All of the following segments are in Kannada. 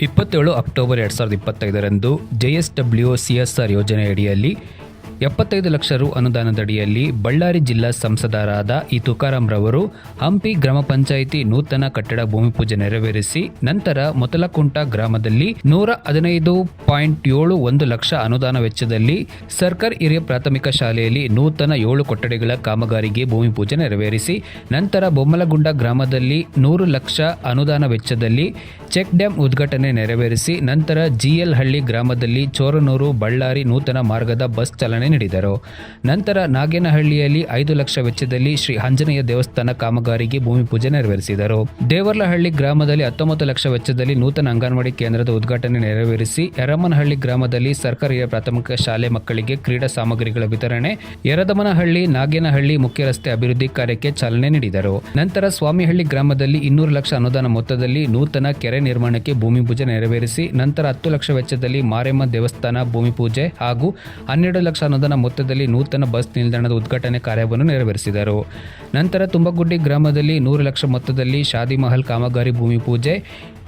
ಇಪ್ಪತ್ತೇಳು ಅಕ್ಟೋಬರ್ ಎರಡು ಸಾವಿರದ ಇಪ್ಪತ್ತೈದರಂದು ಜೆಎಸ್ಡಬ್ಲ್ಯೂ ಸಿಎಸ್ಆರ್ ಯೋಜನೆಯಡಿಯಲ್ಲಿ ಎಪ್ಪತ್ತೈದು ಲಕ್ಷ ರು ಅನುದಾನದಡಿಯಲ್ಲಿ ಬಳ್ಳಾರಿ ಜಿಲ್ಲಾ ಸಂಸದರಾದ ಈ ತುಕಾರಾಂ ರವರು ಹಂಪಿ ಗ್ರಾಮ ಪಂಚಾಯಿತಿ ನೂತನ ಕಟ್ಟಡ ಭೂಮಿ ಪೂಜೆ ನೆರವೇರಿಸಿ ನಂತರ ಮೊತಲಕುಂಟ ಗ್ರಾಮದಲ್ಲಿ ನೂರ ಹದಿನೈದು ಪಾಯಿಂಟ್ ಏಳು ಒಂದು ಲಕ್ಷ ಅನುದಾನ ವೆಚ್ಚದಲ್ಲಿ ಸರ್ಕಾರಿ ಹಿರಿಯ ಪ್ರಾಥಮಿಕ ಶಾಲೆಯಲ್ಲಿ ನೂತನ ಏಳು ಕೊಠಡಿಗಳ ಕಾಮಗಾರಿಗೆ ಭೂಮಿ ಪೂಜೆ ನೆರವೇರಿಸಿ ನಂತರ ಬೊಮ್ಮಲಗುಂಡ ಗ್ರಾಮದಲ್ಲಿ ನೂರು ಲಕ್ಷ ಅನುದಾನ ವೆಚ್ಚದಲ್ಲಿ ಚೆಕ್ ಡ್ಯಾಂ ಉದ್ಘಾಟನೆ ನೆರವೇರಿಸಿ ನಂತರ ಜಿಎಲ್ ಹಳ್ಳಿ ಗ್ರಾಮದಲ್ಲಿ ಚೋರನೂರು ಬಳ್ಳಾರಿ ನೂತನ ಮಾರ್ಗದ ಬಸ್ ಚಾಲನೆ ನೀಡಿದರು. ನಂತರ ನಾಗೇನಹಳ್ಳಿಯಲ್ಲಿ ಐದು ಲಕ್ಷ ವೆಚ್ಚದಲ್ಲಿ ಶ್ರೀ ಆಂಜನೇಯ ದೇವಸ್ಥಾನ ಕಾಮಗಾರಿಗೆ ಭೂಮಿ ಪೂಜೆ ನೆರವೇರಿಸಿದರು. ದೇವರ್ಲಹಳ್ಳಿ ಗ್ರಾಮದಲ್ಲಿ ಹತ್ತೊಂಬತ್ತು ಲಕ್ಷ ವೆಚ್ಚದಲ್ಲಿ ನೂತನ ಅಂಗನವಾಡಿ ಕೇಂದ್ರದ ಉದ್ಘಾಟನೆ ನೆರವೇರಿಸಿ, ಯರಮನಹಳ್ಳಿ ಗ್ರಾಮದಲ್ಲಿ ಸರ್ಕಾರಿ ಪ್ರಾಥಮಿಕ ಶಾಲೆ ಮಕ್ಕಳಿಗೆ ಕ್ರೀಡಾ ಸಾಮಗ್ರಿಗಳ ವಿತರಣೆ, ಯರದಮನಹಳ್ಳಿ, ನಾಗೇನಹಳ್ಳಿ ಮುಖ್ಯ ರಸ್ತೆ ಅಭಿವೃದ್ಧಿ ಕಾರ್ಯಕ್ಕೆ ಚಾಲನೆ ನೀಡಿದರು. ನಂತರ ಸ್ವಾಮಿಹಳ್ಳಿ ಗ್ರಾಮದಲ್ಲಿ ಇನ್ನೂರು ಲಕ್ಷ ಅನುದಾನ ಮೊತ್ತದಲ್ಲಿ ನೂತನ ಕೆರೆ ನಿರ್ಮಾಣಕ್ಕೆ ಭೂಮಿ ಪೂಜೆ ನೆರವೇರಿಸಿ, ನಂತರ ಹತ್ತು ಲಕ್ಷ ವೆಚ್ಚದಲ್ಲಿ ಮಾರೆಮ್ಮ ದೇವಸ್ಥಾನ ಭೂಮಿ ಪೂಜೆ ಹಾಗೂ ಹನ್ನೆರಡು ಲಕ್ಷ ಅನುದಾನ ಮೊತ್ತದಲ್ಲಿ ನೂತನ ಬಸ್ ನಿಲ್ದಾಣದ ಉದ್ಘಾಟನೆ ಕಾರ್ಯವನ್ನು ನೆರವೇರಿಸಿದರು. ನಂತರ ತುಂಬಗುಡ್ಡಿ ಗ್ರಾಮದಲ್ಲಿ ನೂರು ಲಕ್ಷ ಮೊತ್ತದಲ್ಲಿ ಶಾದಿ ಮಹಲ್ ಕಾಮಗಾರಿ ಭೂಮಿ ಪೂಜೆ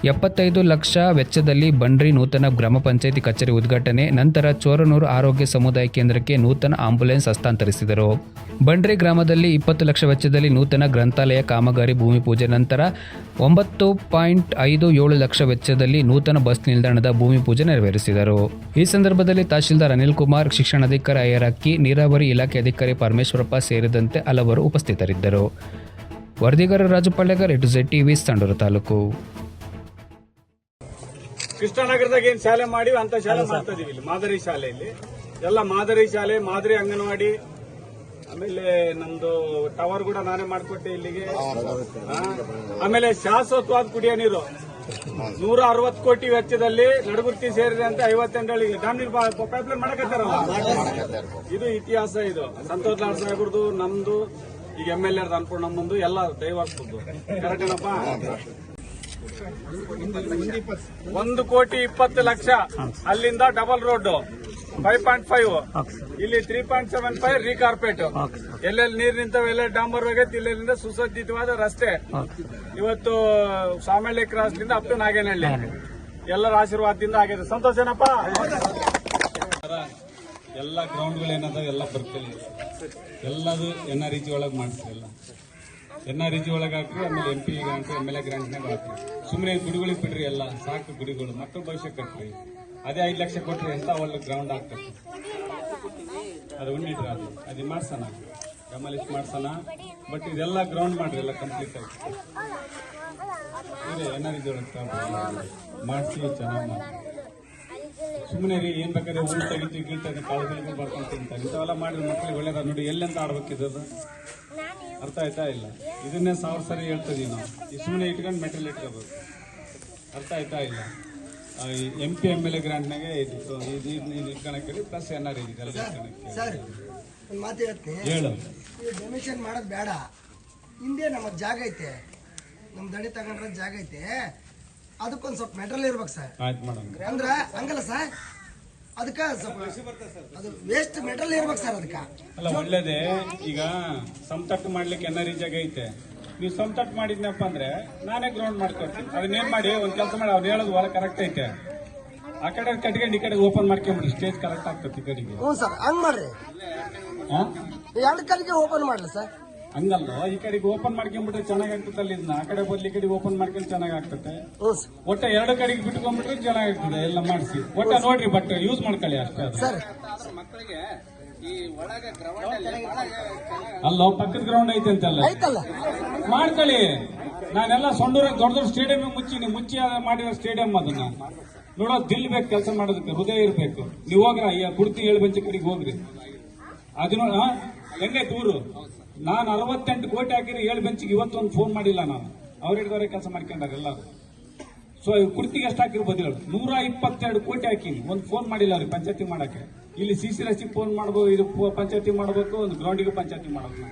ಎಪ್ಪತ್ತೈದು ಲಕ್ಷ ವೆಚ್ಚದಲ್ಲಿ ಬಂಡ್ರಿ ನೂತನ ಗ್ರಾಮ ಪಂಚಾಯಿತಿ ಕಚೇರಿ ಉದ್ಘಾಟನೆ, ನಂತರ ಚೋರನೂರು ಆರೋಗ್ಯ ಸಮುದಾಯ ಕೇಂದ್ರಕ್ಕೆ ನೂತನ ಆಂಬ್ಯುಲೆನ್ಸ್ ಹಸ್ತಾಂತರಿಸಿದರು. ಬಂಡ್ರಿ ಗ್ರಾಮದಲ್ಲಿ ಇಪ್ಪತ್ತು ಲಕ್ಷ ವೆಚ್ಚದಲ್ಲಿ ನೂತನ ಗ್ರಂಥಾಲಯ, ಕಾಮಗಾರಿ, ಭೂಮಿ ಪೂಜೆ, ನಂತರ ಒಂಬತ್ತು ಪಾಯಿಂಟ್ ಐದು ಏಳು ಲಕ್ಷ ವೆಚ್ಚದಲ್ಲಿ ನೂತನ ಬಸ್ ನಿಲ್ದಾಣದ ಭೂಮಿ ಪೂಜೆ ನೆರವೇರಿಸಿದರು. ಈ ಸಂದರ್ಭದಲ್ಲಿ ತಹಶೀಲ್ದಾರ್ ಅನಿಲ್ ಕುಮಾರ್ ಶಿಕ್ಷಣಾಧಿಕಾರಿ ಅಯ್ಯರಕ್ಕಿ ನೀರಾವರಿ ಇಲಾಖೆ ಅಧಿಕಾರಿ ಪರಮೇಶ್ವರಪ್ಪ ಸೇರಿದಂತೆ ಹಲವರು ಉಪಸ್ಥಿತರಿದ್ದರು. ವರದಿಗಾರ ರಾಜು ಪಳ್ಳೆಗರ್ ಇಟು ಜೆಡ್ ಟಿವಿ ಸಂಡೂರು ತಾಲೂಕು. ಕೃಷ್ಣನಗರದಾಗ ಏನ್ ಶಾಲೆ ಮಾಡಿ ಅಂತ ಶಾಲೆ ಮಾಡ್ತಾ ಇದೀವಿ ಇಲ್ಲಿ ಮಾದರಿ ಶಾಲೆಯಲ್ಲಿ ಎಲ್ಲ ಮಾದರಿ ಶಾಲೆ ಮಾದರಿ ಅಂಗನವಾಡಿ ಆಮೇಲೆ ನಮ್ದು ಟವರ್ ಕೂಡ ನಾನೇ ಮಾಡಿಕೊಟ್ಟೆ ಇಲ್ಲಿಗೆ. ಆಮೇಲೆ ಶಾಶ್ವತವಾದ ಕುಡಿಯೋ ನೀರು. ನೂರ ಅರವತ್ತು ಕೋಟಿ ವೆಚ್ಚದಲ್ಲಿ ನಡಗುರ್ತಿ ಸೇರಿದಂತೆ ಐವತ್ತೆಂಟು ಡ್ಯಾಮ್ ನೀರು ಪೈಪ್ಲೈನ್ ಮಾಡಕತ್ತಾರಲ್ಲ? ಇದು ಇತಿಹಾಸ ಇದು. ಸಂತೋಷ್ ಲಾಡ್ ಸಾಹೇಬ್ರದು ನಮ್ದು ಈಗ ಎಂ ಎಲ್ ಎರ್ ನಮ್ಮಂದು ಎಲ್ಲ ದೈವಾಗ್ತದ್ದು ಕರೆಕ್ಟ್ ಏನಪ್ಪ? ಒಂದು ಕೋಟಿ ಇಪ್ಪತ್ತು ಲಕ್ಷ. ಅಲ್ಲಿಂದ double road. Five point five ಇಲ್ಲಿ three point seven five recarpet ಎಲ್ಲೆಲ್ಲಿ ನೀರ್ ನಿಂತವೆ ಎಲ್ಲ ಡಾಂಬರ್ ಆಗೈತೆ ಇಲ್ಲೆಲ್ಲಿಂದ ಸುಸಜ್ಜಿತವಾದ ರಸ್ತೆ. ಇವತ್ತು ಸಾಮಳ್ಳಿ ಕ್ರಾಸ್ಲಿಂದ ಅಪ್ ಟು ನಾಗೇನಹಳ್ಳಿ. ಎಲ್ಲರ ಆಶೀರ್ವಾದದಿಂದ ಆಗಿದೆ. ಸಂತೋಷ ಏನಪ್ಪ? ಎಲ್ಲ ಗ್ರೌಂಡ್ಗಳು ಏನದ ಎಲ್ಲ ಬರ್ತೀವಿ ಎಲ್ಲದು ಎನ್ ಇಜಿ ಒಳಗೆ ಎಲ್ಲ ಎನ್ ಆರ್ ಇಜಿ ಒಳಗೆ ಹಾಕ್ರಿ ಆಮೇಲೆ M P grant M L A ಗ್ರಾಂಟ್ನಾಗ ಹಾಕ್ರಿ ಸುಮ್ಮನೆ ಗುಡಿಗಳಿಗೆ ಬಿಡ್ರಿ ಎಲ್ಲ, ಸಾಕು ಗುಡಿಗಳು ಮಕ್ಕಳ ಭವಿಷ್ಯ ಕಟ್ರಿ. ಅದೇ ಐದು ಲಕ್ಷ ಕೊಟ್ರಿ ಅಂತ ಒಳ್ಳೆ ಗ್ರೌಂಡ್ ಹಾಕ್ತಾರೆ. ಅದು ಉಂಡಿಟ್ರಿ ಅದು. ಅದು ಮಾಡ್ಸೋಣ. ಗಮಲಿಸ್ಟ್ ಮಾಡ್ಸೋಣ. ಬಟ್ ಇದೆಲ್ಲ ಗ್ರೌಂಡ್ ಮಾಡ್ರಿ, ಎಲ್ಲ ಕಂಪ್ಲೀಟ್ ಆಗಿ. ಎನ್ ಆರ್ ಇಜಿ ಒಳಗೆ ಮಾಡಿಸಿ, ಚೆನ್ನಾಗಿ ಸುಮ್ಮನೆ ರೀ ಏನ್ ಬೇಕಾದ್ರೆ ಊಟ ತೆಗಿತೀವಿ ಕಾಳು ಬೆಳಗ್ಗೆ ಬರ್ಕೊಂಡು ತಿಂತಾರೆ. ಇಂಥವೆಲ್ಲ ಮಾಡಿದ್ರೆ ಮಕ್ಕಳಿಗೆ ಒಳ್ಳೇದ? ನೋಡಿ ಎಲ್ಲೆಂತ ಆಡ್ಬೇಕಿದ್ದು ಅರ್ಥ ಆಯ್ತಾ ಇಲ್ಲ? ಇದನ್ನೇ ಸಾವಿರ ಸರಿ ಹೇಳ್ತಿದೀನಿ ನಾವು ಈ ಸುಮ್ಮನೆ ಇಟ್ಕೊಂಡು ಮೆಟೀರಿಯಲ್ ಇಟ್ಕೋಬೇಕು. ಅರ್ಥ ಆಯ್ತಾ ಇಲ್ಲ? M P M L A ಗ್ರಾಂಟ್ನಾಗೆ ಇದು ಇದು ಇದು ಇಟ್ಕೊಳಕ್ಕೆ ಪ್ಲಸ್ ಎನ್ ಆರ್ ಇದೆ. ಸರ್ ಒಂದು ಮಾತು ಹೇಳ್ತೀನಿ. ಹೇಳು. ಈ ಡೊನೇಷನ್ ಮಾಡೋದು ಬೇಡ. ಹಿಂದೆ ನಮ್ಮ ಜಾಗ ಐತೆ. ನಮ್ಮ ದಣಿ ತಗೊಂಡ್ರೆ ಜಾಗ ಐತೆ. ಅದಕ್ಕೊಂದು ಸ್ವಲ್ಪ ಮೆಟ್ರಲ್ ಇರ್ಬೇಕು ಸರ್. ಆಯ್ತು ಅಂದ್ರೆ ಹಂಗಲ್ಲ ಸರ್. ಅದಕ್ಕೆ ಅದು ವೇಸ್ಟ್ ಮೆಟಲ್ ಇರ್ಬೇಕು ಸರ್ ಅದಕ್ಕೆ. ಅಲ್ಲ ಒಳ್ಳೇದೇ ಈಗ ಸಮತಟ್ಟು ಮಾಡ್ಲಿಕ್ಕೆ ಎನ್ನರಿ ಜಾಗ ಐತೆ. ನೀವು ಸಮತಟ್ಟು ಮಾಡಿದ್ನಪ್ಪ ಅಂದ್ರೆ ನಾನೇ ಗ್ರೌಂಡ್ ಮಾಡ್ಕೊಡ್ತೀನಿ. ಅದನ್ನೇನ್ ಮಾಡಿ ಒಂದ್ ಕೆಲಸ ಮಾಡಿ ಅವ್ರು ಹೇಳೋದು ಹೊರ ಕರೆಕ್ಟ್ ಐತೆ. ಆ ಕಡೆ ಕಟ್ಕೊಂಡು ಈ ಕಡೆ ಓಪನ್ ಮಾಡ್ಕೊಂಬಿಡಿ ಸ್ಟೇಜ್ ಕರೆಕ್ಟ್ ಆಗ್ತದೆ ಈ ಕಡೆಗೆ. ಹ್ಞೂ ಸರ್ ಹಂಗ್ ಮಾಡ್ರಿ? ಎರಡು ಕಡೆಗೆ ಓಪನ್ ಮಾಡ್ಲಿ ಸರ್ ಹಂಗಲ್ಲ ಈ ಕಡೆಗೆ ಓಪನ್ ಮಾಡ್ಕೊಂಡ್ಬಿಟ್ರೆ ಚೆನ್ನಾಗಿ ಆಗ್ತದಲ್ಲ ಇದನ್ನ. ಆ ಕಡೆ ಬದಲು ಈ ಕಡೆಗೆ ಓಪನ್ ಮಾಡ್ಕೊಂಡು ಚೆನ್ನಾಗಿ ಆಗ್ತದೆ ಹ್ಞೂ ಸರ್. ಒಟ್ಟ ಎರಡು ಕಡೆಗೆ ಬಿಟ್ಕೊಂಡ್ಬಿಟ್ರೆ ಚೆನ್ನಾಗಿರ್ತದೆ ಎಲ್ಲ ಮಾಡಿಸಿ. ಒಟ್ಟ ನೋಡ್ರಿ ಬಟ್ ಯೂಸ್ ಮಾಡ್ಕೊಳ್ಳಿ ಅಷ್ಟೇ ಸರ್. ಅಲ್ಲ ಪಕ್ಕದ ಗ್ರೌಂಡ್ ಐತೆ ಅಂತಲ್ಲ. ಮಾಡ್ಕೊಳ್ಳಿ. ನಾನೆಲ್ಲ ಸೊಂಡೂರ ದೊಡ್ಡ ದೊಡ್ಡ ಸ್ಟೇಡಿಯಂ ಮುಚ್ಚಿ ಮುಚ್ಚಿ ಮಾಡಿರೋ ಸ್ಟೇಡಿಯಂ ಅದನ್ನ ನೋಡೋ ದಿಲ್ ಬೇಕು ಕೆಲಸ ಮಾಡೋದಕ್ಕೆ ಹೃದಯ ಇರಬೇಕು. ನೀವು ಹೋಗ್ರ ಗುಡ್ತಿ ಏಳು ಬೆಂಚ ಕಡೆಗೆ ಹೋಗ್ರಿ. ಅದನ್ನ ಹೆಂಗೈತೆ ಊರು? ನಾನು ಅರವತ್ತೆಂಟು ಕೋಟಿ ಹಾಕಿದ್ರೆ ಏಳು ಬೆಂಚಿಗೆ ಇವತ್ತೊಂದು ಫೋನ್ ಮಾಡಿಲ್ಲ ನಾನು. ಅವ್ರ ಹಿಡಿದವರೇ ಕೆಲಸ ಮಾಡ್ಕೊಂಡಾರೆ ಎಲ್ಲರೂ. ಸೊ ಕುರ್ತಿಗೆ ಎಷ್ಟು ಹಾಕಿರ್ಬೋದು ಹೇಳು ನೂರ ಇಪ್ಪತ್ತೆರಡು ಕೋಟಿ ಹಾಕೀನಿ. ಒಂದು ಫೋನ್ ಮಾಡಿಲ್ಲ ಅವ್ರಿಗೆ ಪಂಚಾಯತಿ ಮಾಡಕ್ಕೆ. ಇಲ್ಲಿ ಸಿ ಸಿ ರಸ್ತೆ ಫೋನ್ ಮಾಡ್ಬೋದು ಇದು ಪಂಚಾಯತಿ ಮಾಡಬೇಕು, ಒಂದು ಗ್ರೌಂಡಿಗೆ ಪಂಚಾಯತಿ ಮಾಡಬೇಕು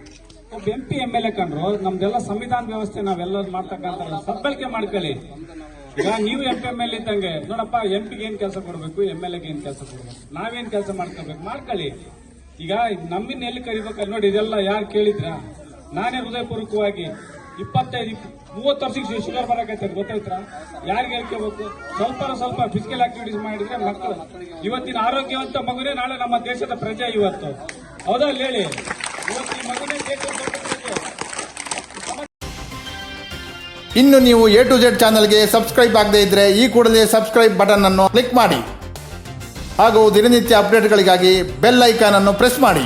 ಒಬ್ಬ M P M L A ಕಂಡ್ರು, ನಮ್ದೆಲ್ಲ ಸಂವಿಧಾನ ವ್ಯವಸ್ಥೆ ನಾವೆಲ್ಲ ಮಾಡ್ತಕ್ಕಂಥ ಸದ್ಬಳಕೆ ಮಾಡ್ಕೊಳ್ಳಿ. ಈಗ ನೀವು ಎಂ ಪಿ ಎಂ ಎಲ್ ಇದ್ದಂಗೆ, ನೋಡಪ್ಪ ಎಂ ಪಿಗೆ ಏನು ಕೆಲಸ ಕೊಡಬೇಕು ಎಂ ಎಲ್ ಎಗೆ ಏನು ಕೆಲಸ ಕೊಡಬೇಕು? ನಾವೇನು ಕೆಲಸ ಮಾಡ್ಕೋಬೇಕು ಮಾಡ್ಕೊಳ್ಳಿ. ಈಗ ನಮ್ಮಿನ್ನ ಎಲ್ಲಿ ಕರಿಬೇಕಲ್ಲ ನೋಡಿ, ಇದೆಲ್ಲ ಯಾರು ಕೇಳಿದ್ರ? ನಾನೇ ಹೃದಯಪೂರ್ವಕವಾಗಿ ಇಪ್ಪತ್ತೈದು ಇಪ್ಪ- ಮೂವತ್ತು ವರ್ಷಕ್ಕೆ ಶುಗರ್ ಬರಕೈತೆ ಗೊತ್ತಾಯ್ತಾ ಯಾರಿಗೆ ಹೇಳ್ಕೋಬೇಕು ಸ್ವಲ್ಪ ಸ್ವಲ್ಪ ಫಿಸಿಕಲ್ ಆಕ್ಟಿವಿಟೀಸ್ ಮಾಡಿದ್ರೆ ಮಕ್ಕಳು, ಇವತ್ತಿನ ಆರೋಗ್ಯವಂತ ಮಗುನೇ ನಾಳೆ ನಮ್ಮ ದೇಶದ ಪ್ರಜೆ ಇವತ್ತು. ಹೌದಾ ಅಲ್ಲಿ ಹೇಳಿ? ಇವತ್ತಿನ ಮಗುನೇ ದೇಶದ ಇನ್ನು ನೀವು ಎ ಟು ಜೆಡ್ ಚಾನಲ್ಗೆ ಸಬ್ಸ್ಕ್ರೈಬ್ ಆಗದೇ ಇದ್ರೆ ಈ ಕೂಡಲೇ ಸಬ್ಸ್ಕ್ರೈಬ್ ಬಟನ್ ಅನ್ನು ಕ್ಲಿಕ್ ಮಾಡಿ. ಹಾಗೂ ದಿನನಿತ್ಯ ಅಪ್ಡೇಟ್ಗಳಿಗಾಗಿ ಬೆಲ್ ಐಕಾನ್ ಅನ್ನು ಪ್ರೆಸ್ ಮಾಡಿ.